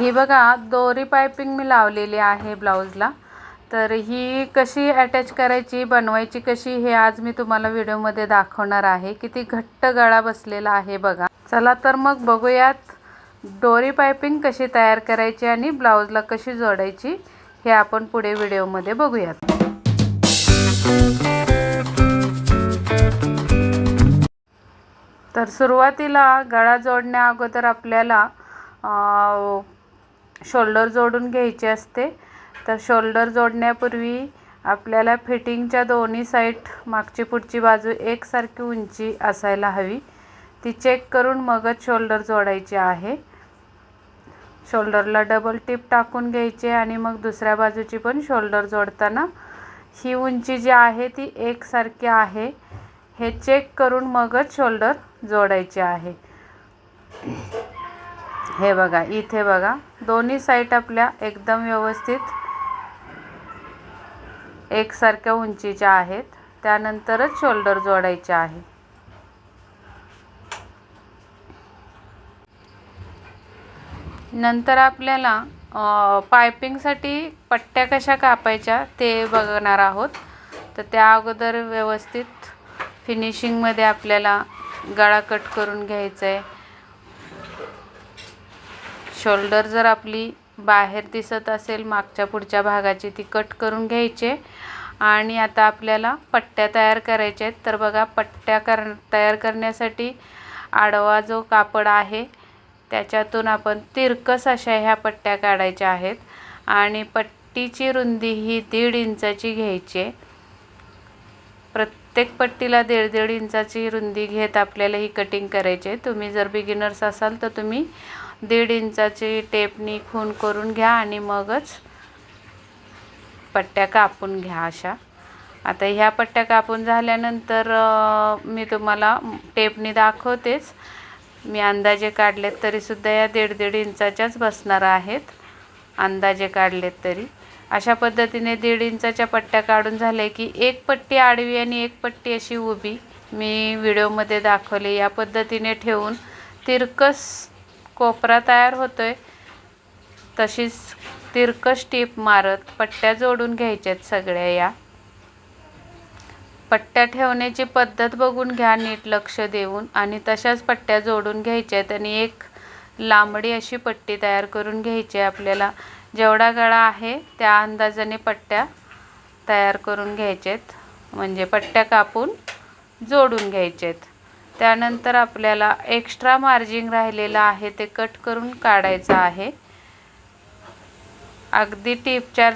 ही बघा दोरी पायपिंग मी लावलेली आहे ब्लाऊजला. तर ही कशी अटॅच करायची बनवायची कशी हे आज मी तुम्हाला व्हिडिओमध्ये दाखवणार आहे. किती घट्ट गळा बसलेला आहे बघा. चला तर मग बघूयात दोरी पायपिंग कशी तयार करायची आणि ब्लाऊजला कशी जोडायची हे आपण पुढे व्हिडिओमध्ये बघूयात. तर सुरुवातीला गळा जोडण्या अगोदर आपल्याला शोल्डर जोडून घ्यायचे असते. तर शोल्डर जोडण्यापूर्वी आपल्याला फिटिंगच्या दोन्ही साईड मागची पुढची बाजू एकसारखी उंची असायला हवी. ती चेक करून मगच शोल्डर जोडायची आहे. शोल्डरला डबल टिप टाकून घ्यायचे आणि मग दुसऱ्या बाजूची पण शोल्डर जोडताना ही उंची जी आहे ती एकसारखी आहे. हे चेक करून मगच शोल्डर जोडायचे आहे. हे बघा इथे बघा. दोन्ही साईट आपल्या एकदम व्यवस्थित एकसारख्या उंचीच्या आहेत. त्यानंतरच शोल्डर जोडायचे आहे. नंतर आपल्याला पायपिंगसाठी पट्ट्या कशा कापायच्या ते बघणार आहोत. तर त्या अगोदर व्यवस्थित फिनिशिंगमध्ये आपल्याला गळा कट करून घ्यायचा आहे शोल्डर जर आपली बाहेर दिसत असेल मागच्या पुढच्या भागाची ती कट करून घ्यायचे. आणि आता आपल्याला पट्ट्या तयार करायच्या आहेत. तर बघा पट्ट्या कर तयार करण्यासाठी आडवा जो कापड आहे त्याच्यातून आपण तिरकस अशा ह्या पट्ट्या काढायच्या आहेत. आणि पट्टीची रुंदी ही दीड इंचाची घ्यायची आहे. प्रत्येक पट्टीला दीड दीड इंचाची रुंदी घेत आपल्याला ही कटिंग करायची आहे. तुम्ही जर बिगिनर्स असाल तर तुम्ही दीड इंचाची टेपनी खून करून घ्या आणि मगच पट्ट्या कापून घ्या अशा. आता ह्या पट्ट्या कापून झाल्यानंतर मी तुम्हाला टेपनी दाखवतेच. मी अंदाजे काढलेत तरीसुद्धा या दीड दीड इंचाच्याच बसणार आहेत. अंदाजे काढलेत तरी. अशा पद्धतीने दीड इंचाच्या पट्ट्या काढून झाल्या की एक पट्टी आडवी आणि एक पट्टी अशी उभी मी व्हिडिओमध्ये दाखवले. या पद्धतीने ठेवून तिरकस कोपरा तयार होतो आहे तशीच तिरकस टीप मारत पट्ट्या जोडून घ्यायच्यात सगळ्या या. पट्ट्या ठेवण्याची पद्धत बघून घ्या नीट लक्ष देऊन. आणि तशाच पट्ट्या जोडून घ्यायच्या आहेत आणि एक लांबडी अशी पट्टी तयार करून घ्यायची आहे आपल्याला. जेवढा गळा आहे त्या अंदाजाने पट्ट्या तयार करून घ्यायच्यात. म्हणजे पट्ट्या कापून जोडून घ्यायच्यात. त्यानंतर आपल्याला एक्स्ट्रा मार्जिंग राहिलेलं आहे ते कट करून काढायचं आहे. अगदी टिपच्या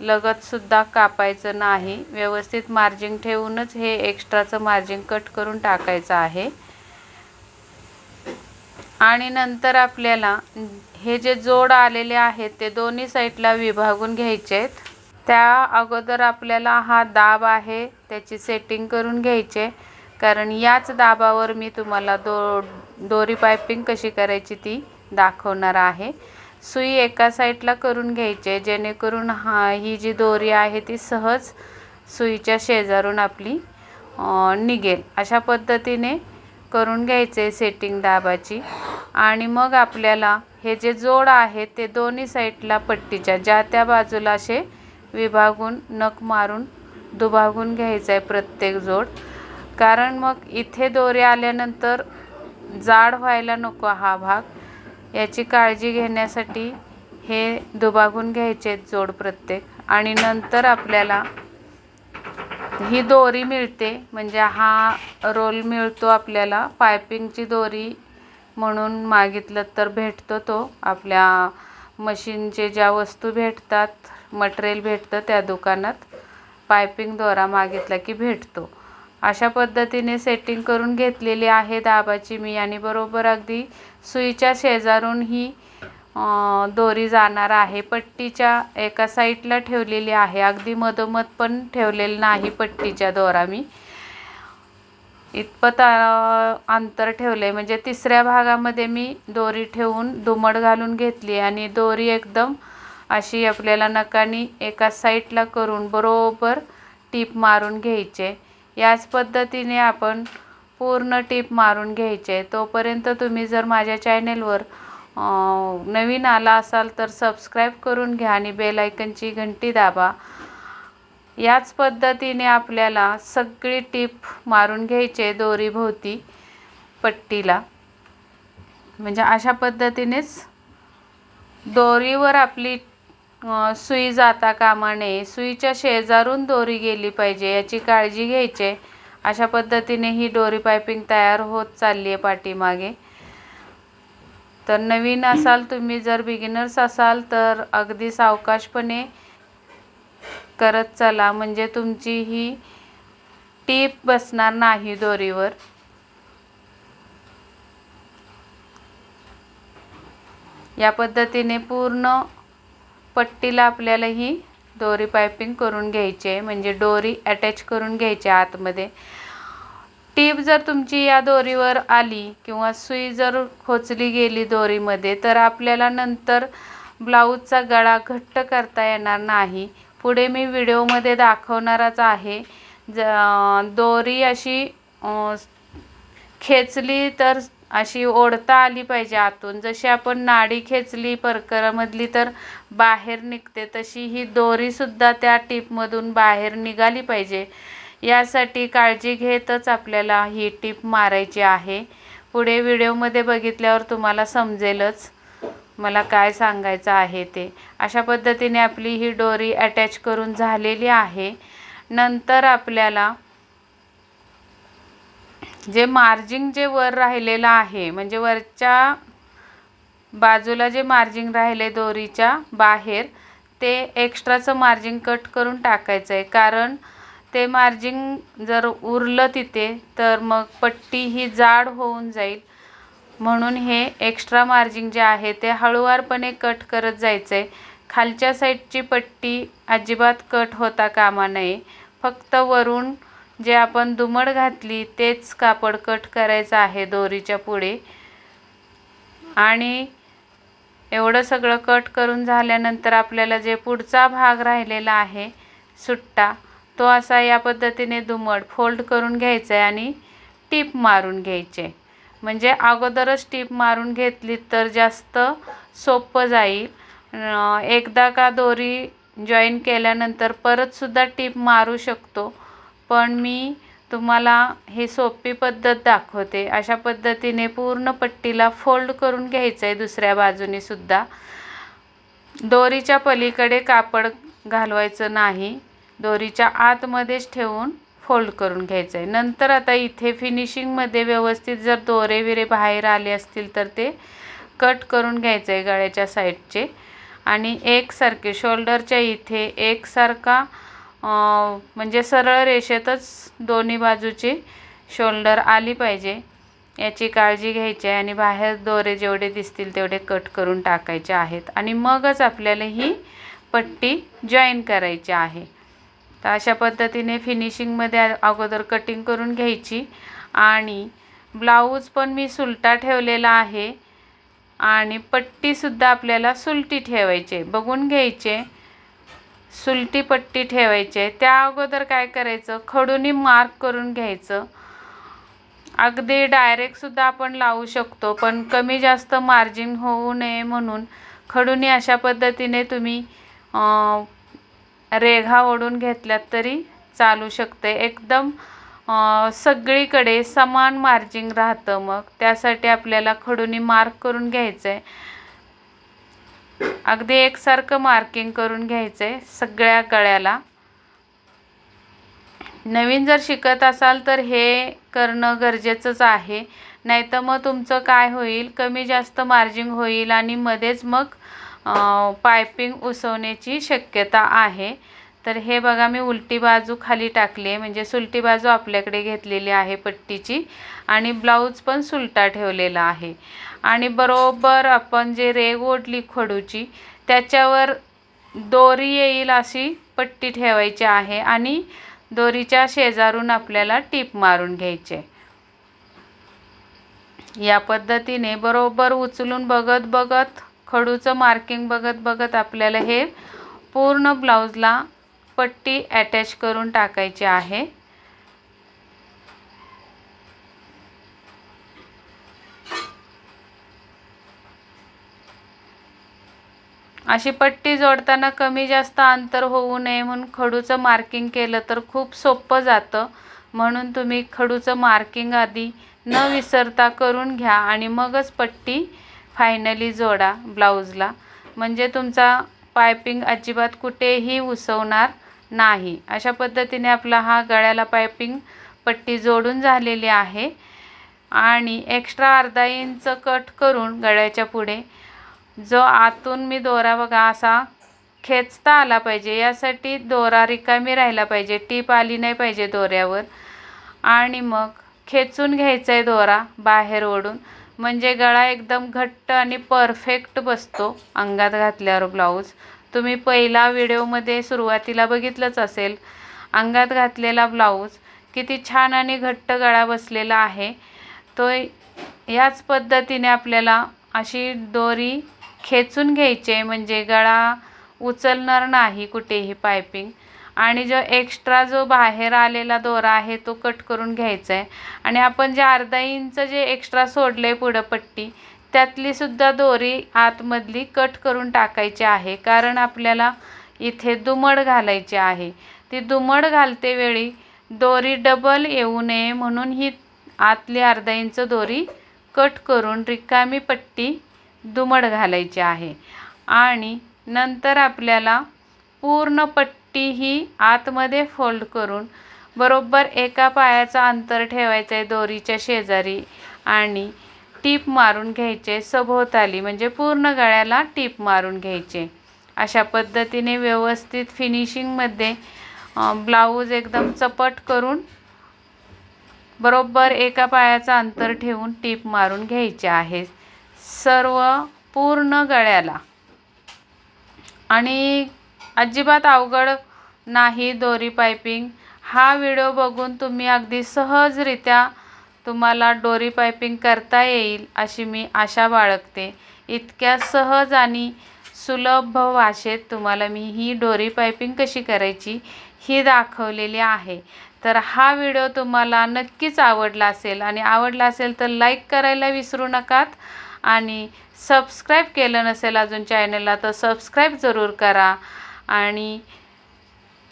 लगतसुद्धा कापायचं नाही. व्यवस्थित मार्जिंग ठेवूनच हे एक्स्ट्राचं मार्जिंग कट करून टाकायचं आहे. आणि नंतर आपल्याला हे जे जोड आलेले आहेत ते दोन्ही साईडला विभागून घ्यायचे आहेत. त्या अगोदर आपल्याला हा दाब आहे त्याची सेटिंग करून घ्यायचे. कारण याच दाबावर मी तुम्हाला दो दोरी पायपिंग कशी करायची ती दाखवणार आहे. सुई एका साईडला करून घ्यायची आहे जेणेकरून हा ही जी दोरी आहे ती सहज सुईच्या शेजारून आपली निघेल. अशा पद्धतीने करून घ्यायचे सेटिंग दाबाची. आणि मग आपल्याला हे जे जोड आहे ते दोन्ही साईडला पट्टीच्या ज्या त्या बाजूला असे विभागून नख मारून दुभागून घ्यायचं आहे प्रत्येक जोड. कारण मग इथे दोरे आल्यानंतर जाड व्हायला नको हा भाग. याची काळजी घेण्यासाठी हे दुभागून घ्यायचे आहेत जोड प्रत्येक. आणि नंतर आपल्याला ही दोरी मिळते. म्हणजे हा रोल मिळतो आपल्याला. पायपिंगची दोरी म्हणून मागितलं तर भेटतो तो. आपल्या मशीनचे ज्या वस्तू भेटतात मटेरियल भेटतं त्या दुकानात. पायपिंग दोरा मागितला की भेटतो. अशा पद्धतीने सेटिंग करून घेतलेली आहे दाबाची मी. आणि बरोबर अगदी सुईच्या शेजारून ही दोरी जाणार आहे. पट्टीच्या एका साईडला ठेवलेली आहे. अगदी मधोमध पण ठेवलेलं नाही पट्टीच्या दोरा मी. इतपत अंतर ठेवलं आहे म्हणजे तिसऱ्या भागामध्ये मी दोरी ठेवून दुमड घालून घेतली. आणि दोरी एकदम अशी आपल्याला नकानी एका साईडला करून बरोबर टीप मारून घ्यायचे. याच पद्धतीने आपण पूर्ण टीप मारून घ्यायचे. तोपर्यंत तुम्ही जर माझ्या चॅनेलवर नवीन आला असाल तर सबस्क्राईब करून घ्या आणि बेल आयकनची घंटी दाबा. याच पद्धतीने आपल्याला सगळी टीप मारून घ्यायचे दोरीभोवती पट्टीला. म्हणजे अशा पद्धतीनेच दोरीवर आपली सुई जाता कामा नये सुईच्या शेजारून दोरी गेली पाहिजे याची काळजी घ्यायची. अशा पद्धतीने ही दोरी पायपिंग तयार होत चालली आहे पाठीमागे. तर नवीन असाल तुम्ही जर बिगिनर्स असाल तर अगदी सावकाशपणे करत चला. म्हणजे तुमची ही टीप बसणार नाही दोरीवर. या पद्धतीने पूर्ण पट्टीला आपल्याला ही दोरी पायपिंग करून घ्यायची आहे. म्हणजे दोरी अटॅच करून घ्यायची आहे आतमध्ये. टीप जर तुमची या दोरीवर आली किंवा सुई जर खोचली गेली दोरीमध्ये तर आपल्याला नंतर ब्लाऊजचा गळा घट्ट करता येणार नाही. पुढे मी व्हिडिओमध्ये दाखवणारच आहे. ज दोरी अशी खेचली तर अशी ओढता आली पाहिजे आतून. जशी आपण नाडी खेचली परकरामधली तर बाहेर निघते तशी ही दोरीसुद्धा त्या टीपमधून बाहेर निघाली पाहिजे. यासाठी काळजी घेतच आपल्याला ही टीप मारायची आहे. पुढे व्हिडिओमध्ये बघितल्यावर तुम्हाला समजेलच मला काय सांगायचं आहे ते. अशा पद्धतीने आपली ही दोरी अटॅच करून झालेली आहे. नंतर आपल्याला जे मार्जिंग जे वर राहिलेलं आहे म्हणजे वरच्या बाजूला जे मार्जिंग राहिले दोरीच्या बाहेर ते एक्स्ट्राचं मार्जिंग कट करून टाकायचं आहे कारण ते मार्जिंग जर उरलं तिथे तर मग पट्टी ही जाड होऊन जाईल. म्हणून हे एक्स्ट्रा मार्जिंग जे आहे ते हळूवारपणे कट करत जायचं आहे खालच्या साईडची पट्टी अजिबात कट होता कामा नये. फक्त वरून जे आपण दुमड घातली तेच कापड कट करायचं आहे दोरीच्या पुढे. आणि एवढं सगळं कट करून झाल्यानंतर आपल्याला जे पुढचा भाग राहिलेला आहे सुट्टा तो असा या पद्धतीने दुमड फोल्ड करून घ्यायचा आहे आणि टीप मारून घ्यायचे. म्हणजे अगोदरच टीप मारून घेतली तर जास्त सोपं जाईल. एकदा का दोरी जॉईन केल्यानंतर परतसुद्धा टीप मारू शकतो. पण मी तुम्हाला हे सोपी पद्धत दाखवते. अशा पद्धतीने पूर्ण पट्टीला फोल्ड करून घ्यायचं आहे दुसऱ्या बाजूने सुद्धा. दोरीच्या पलीकडे कापड घालवायचं नाही. दोरीच्या आतमध्येच ठेवून फोल्ड करून घ्यायचं आहे नंतर आता इथे फिनिशिंगमध्ये व्यवस्थित जर दोरे विरे बाहेर आले असतील तर ते कट करून घ्यायचं आहे गळ्याच्या साईडचे आणि एकसारखे शोल्डरच्या इथे एकसारखा म्हणजे सरळ रेषेतच दोन्ही बाजूची शोल्डर आली पाहिजे. याची काळजी घ्यायची आहे आणि बाहेर दोरे जेवढे दिसतील तेवढे कट करून टाकायचे आहेत. आणि मगच आपल्याला ही पट्टी जॉईन करायची आहे. तर अशा पद्धतीने फिनिशिंगमध्ये अगोदर कटिंग करून घ्यायची. आणि ब्लाऊज पण मी सुलटा ठेवलेला आहे. आणि पट्टीसुद्धा आपल्याला सुलटी ठेवायची आहे. बघून घ्यायचे. सुलटी पट्टी ठेवायची. आहे. त्या अगोदर काय करायचं? खडूनी मार्क करून घ्यायचं. अगदी डायरेक्टसुद्धा आपण लावू शकतो पण कमी जास्त मार्जिन होऊ नये म्हणून खडूनी अशा पद्धतीने तुम्ही रेघा ओढून घेतल्यात तरी चालू शकते. एकदम सगळीकडे समान मार्जिंग राहतं मग. त्यासाठी आपल्याला खडूनी मार्क करून घ्यायचं आहे अगदी एकसारखं मार्किंग करून घ्यायचं आहे सगळ्या गळ्याला. नवीन जर शिकत असाल तर हे करणं गरजेचंच आहे. नाही तर मग तुमचं काय होईल? कमी जास्त मार्जिंग होईल आणि मध्येच मग पायपिंग उसवण्याची शक्यता आहे. तर हे बघा मी उलटी बाजू खाली टाकली आहे. म्हणजे सुलटी बाजू आपल्याकडे घेतलेली आहे पट्टीची आणि ब्लाऊज पण सुलटा ठेवलेला आहे. आणि बरोबर आपण जे रेग ओढली खडूची त्याच्यावर दोरी येईल अशी पट्टी ठेवायची आहे आणि दोरीच्या शेजारून आपल्याला टीप मारून घ्यायचे. या पद्धतीने बरोबर उचलून बघत बघत खडूचं मार्किंग बघत बघत आपल्याला हे पूर्ण ब्लाऊजला पट्टी अटॅच करून टाकायची आहे. अशी पट्टी जोडताना कमी जास्त अंतर होऊ नये म्हणून खडूचं मार्किंग केलं तर खूप सोपं जातं. म्हणून तुम्ही खडूचं मार्किंग आधी न विसरता करून घ्या आणि मगच पट्टी फायनली जोडा ब्लाऊजला म्हणजे तुमचा पायपिंग अजिबात कुठेही उसवणार नाही. अशा पद्धतीने आपला हा गळ्याला पायपिंग पट्टी जोडून झालेली आहे. आणि एक्स्ट्रा अर्धा इंच कट करून गळ्याच्या पुढे जो आतून मी दोरा बघा असा खेचता आला पाहिजे. यासाठी दोरा रिकामी राहिला पाहिजे. टीप आली नाही पाहिजे दोऱ्यावर. आणि मग खेचून घ्यायचा आहे दोरा बाहेर ओढून. म्हणजे गळा एकदम घट्ट आणि परफेक्ट बसतो अंगात घातल्यावर ब्लाऊज. तुम्ही पहिला व्हिडिओमध्ये सुरुवातीला बघितलंच असेल अंगात घातलेला ब्लाऊज किती छान आणि घट्ट गळा बसलेला आहे. तो याच पद्धतीने आपल्याला अशी दोरी खेचून घ्यायची आहे म्हणजे गळा उचलणार नाही कुठेही पायपिंग. आणि जो एक्स्ट्रा जो बाहेर आलेला दोरा आहे तो कट करून घ्यायचा आहे आणि आपण जे अर्धा इंच जे एक्स्ट्रा सोडले पुढं पट्टी त्यातली सुद्धा दोरी आतमधली कट करून टाकायची आहे. कारण आपल्याला इथे दुमड घालायची आहे. ती दुमड घालते वेळी दोरी डबल येऊ नये म्हणून ही आतली अर्धा इंच दोरी कट करून रिकामी पट्टी दुमड घालायची आहे. आणि नंतर आपल्याला पूर्ण पट्टी ही आतमध्ये फोल्ड करून बरोबर एका पायाचं अंतर ठेवायचं आहे दोरीच्या शेजारी आणि टीप मारून घ्यायचे सभोवताली म्हणजे पूर्ण गळ्याला टीप मारून घ्यायचे. अशा पद्धतीने व्यवस्थित फिनिशिंगमध्ये ब्लाऊज एकदम चपट करून बरोबर एका पायाचं अंतर ठेवून टीप मारून घ्यायचे आहे. सर्व पूर्ण गळ्याला. आणि अजिबात अवघड नाही दोरी पायपिंग. हा व्हिडिओ बघून तुम्ही अगदी सहजरित्या तुम्हाला डोरी पायपिंग करता येईल अशी मी आशा बाळगते. इतक्या सहज आणि सुलभ भाषेत तुम्हाला मी ही डोरी पायपिंग कशी करायची ही दाखवलेली आहे. तर हा व्हिडिओ तुम्हाला नक्कीच आवडला असेल आणि आवडला असेल तर लाईक करायला विसरू नकात आणि सबस्क्राईब केलं नसेल अजून चॅनलला तर सबस्क्राईब जरूर करा आणि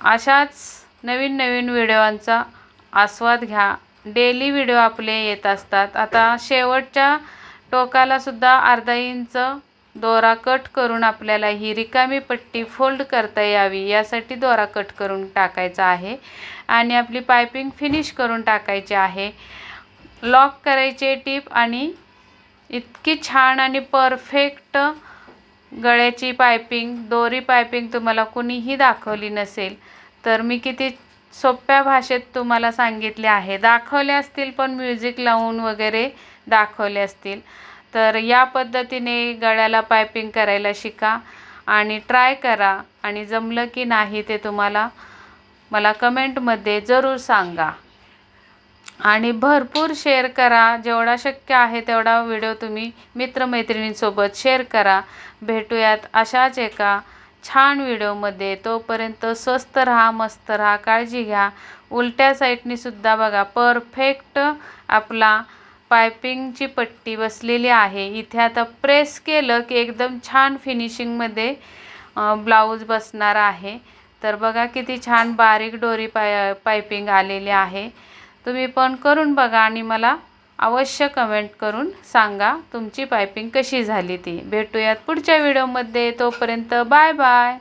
अशाच नवीन नवीन व्हिडिओंचा आस्वाद घ्या. डेली व्हिडिओ आपले येत असतात. आता शेवटच्या टोकालासुद्धा अर्धा इंच दोरा कट करून आपल्याला ही रिकामी पट्टी फोल्ड करता यावी यासाठी दोरा कट करून टाकायचा आहे. आणि आपली पायपिंग फिनिश करून टाकायची आहे. लॉक करायचे टीप आणि इतकी छान आणि परफेक्ट गळ्याची पायपिंग दोरी पायपिंग तुम्हाला कुणीही दाखवली नसेल तर मी किती सोप्या भाषेत तुम्हाला सांगितले आहे. दाखवले असतील पण म्युझिक लावून वगैरे दाखवले असतील. तर या पद्धतीने गळ्याला पायपिंग करायला शिका आणि ट्राय करा. आणि जमलं की नाही ते तुम्हाला मला कमेंटमध्ये जरूर सांगा. आणि भरपूर शेअर करा. जेवढा शक्य आहे तेवढा व्हिडिओ तुम्ही मित्रमैत्रिणींसोबत शेअर करा. भेटूयात अशाच एका छान व्हिडिओमध्ये. तोपर्यंत स्वस्त राहा मस्त राहा काळजी घ्या. उलट्या साईडनीसुद्धा बघा. परफेक्ट आपला पायपिंगची पट्टी बसलेली आहे. इथे आता प्रेस केलं की एकदम छान फिनिशिंगमध्ये ब्लाऊज बसणार आहे. तर बघा किती छान बारीक डोरी पाय पायपिंग आलेली आहे. तुम्ही पण करून बघा आणि मला अवश्य कमेंट करून सांगा तुमची पायपिंग कशी झाली ती. भेटूयात पुढच्या व्हिडिओमध्ये तोपर्यंत बाय बाय